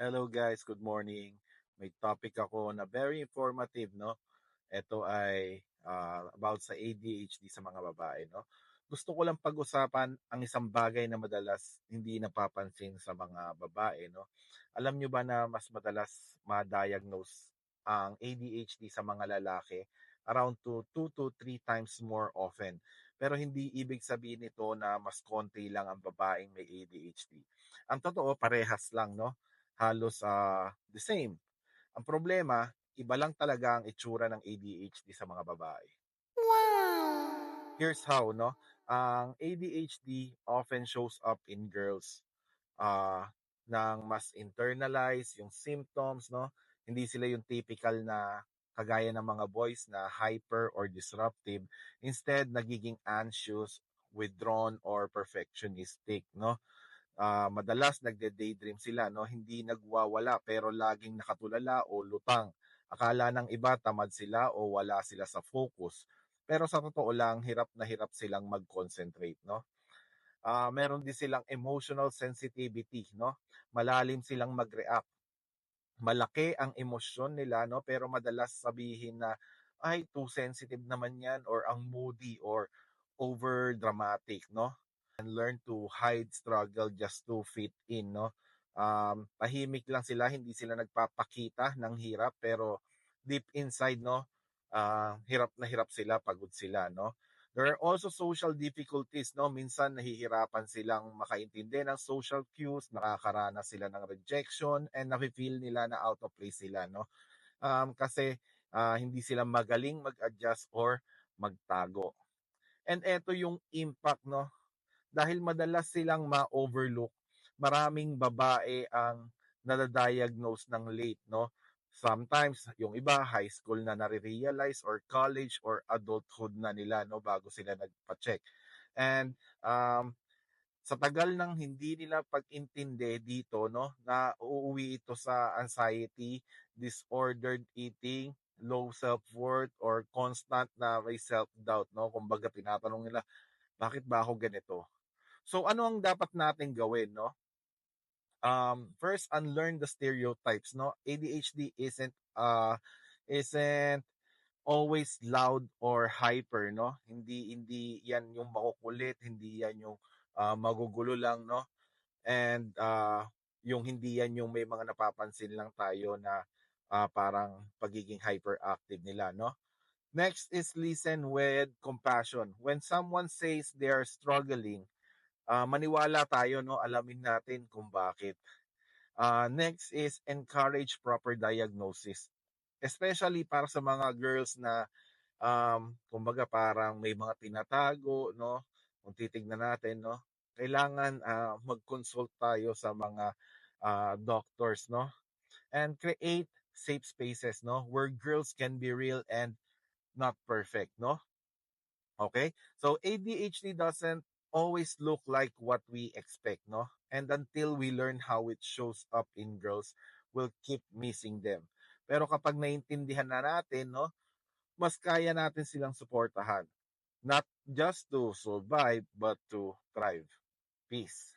Hello guys, good morning. May topic ako na very informative, no? Ito ay ah, about sa ADHD sa mga babae, no? Gusto ko lang pag-usapan ang isang bagay na madalas hindi napapansin sa mga babae, no? Alam nyo ba na mas madalas ma-diagnose ang ADHD sa mga lalaki around to 2 to 3 times more often. Pero hindi ibig sabihin nito na mas konti lang ang babaeng may ADHD. Ang totoo, parehas lang, no? Halos ah, the same. Ang problema, iba lang talaga ang itsura ng ADHD sa mga babae. Here's how, no? Ang ADHD often shows up in girls ah nang mas internalize yung symptoms, no? Hindi sila yung typical na kagaya ng mga boys na hyper or disruptive. Instead, nagiging anxious, withdrawn, or perfectionistic, no? Ah, madalas nagde-daydream sila, no? Hindi nagwawala pero laging nakatulala o lutang. Akala ng iba tamad sila o wala sila sa focus. Pero sa totoo lang, hirap na hirap silang mag-concentrate, no? Ah, meron din silang emotional sensitivity, no? Malalim silang mag-react. Malaki ang emosyon nila, no? Pero madalas sabihin na, ay, too sensitive naman yan or ang moody or over dramatic, no? And learn to hide struggle just to fit in, no? Um, tahimik lang sila, hindi sila nagpapakita ng hirap, pero deep inside, no, uh, hirap na hirap sila, pagod sila, no? There are also social difficulties, no? Minsan nahihirapan silang makaintindi ng social cues, nakakaranas sila ng rejection, and nafe-feel nila na out of place sila, no? Um, kasi uh, hindi sila magaling mag-adjust or magtago. And eto yung impact, no? Dahil madalas silang ma-overlook. Maraming babae ang nadadiagnose ng late, no? Sometimes, yung iba, high school na nare-realize or college or adulthood na nila, no? Bago sila nagpa-check. And, um, sa tagal ng hindi nila pag-intindi dito, no, na uuwi ito sa anxiety, disordered eating, low self-worth, or constant na may self-doubt, no? Kumbaga, tinatanong nila, bakit ba ako ganito? So ano ang dapat natin gawin, no? Um, first, unlearn the stereotypes, no? ADHD isn't uh isn't always loud or hyper, no? Hindi hindi 'yan yung makukulit, hindi 'yan yung uh, magugulo lang, no? And uh, yung hindi 'yan yung may mga napapansin lang tayo na uh, parang pagiging hyperactive nila, no? Next is listen with compassion. When someone says they are struggling, uh, maniwala tayo, no? alamin natin kung bakit. Uh, next is encourage proper diagnosis. Especially para sa mga girls na um, kumbaga parang may mga tinatago, no? Kung titignan natin, no? Kailangan uh, mag-consult tayo sa mga uh, doctors, no? And create safe spaces, no? Where girls can be real and not perfect, no? Okay? So ADHD doesn't always look like what we expect, no? And until we learn how it shows up in girls, we'll keep missing them. Pero kapag naintindihan na natin, no, mas kaya natin silang suportahan. Not just to survive, but to thrive. Peace.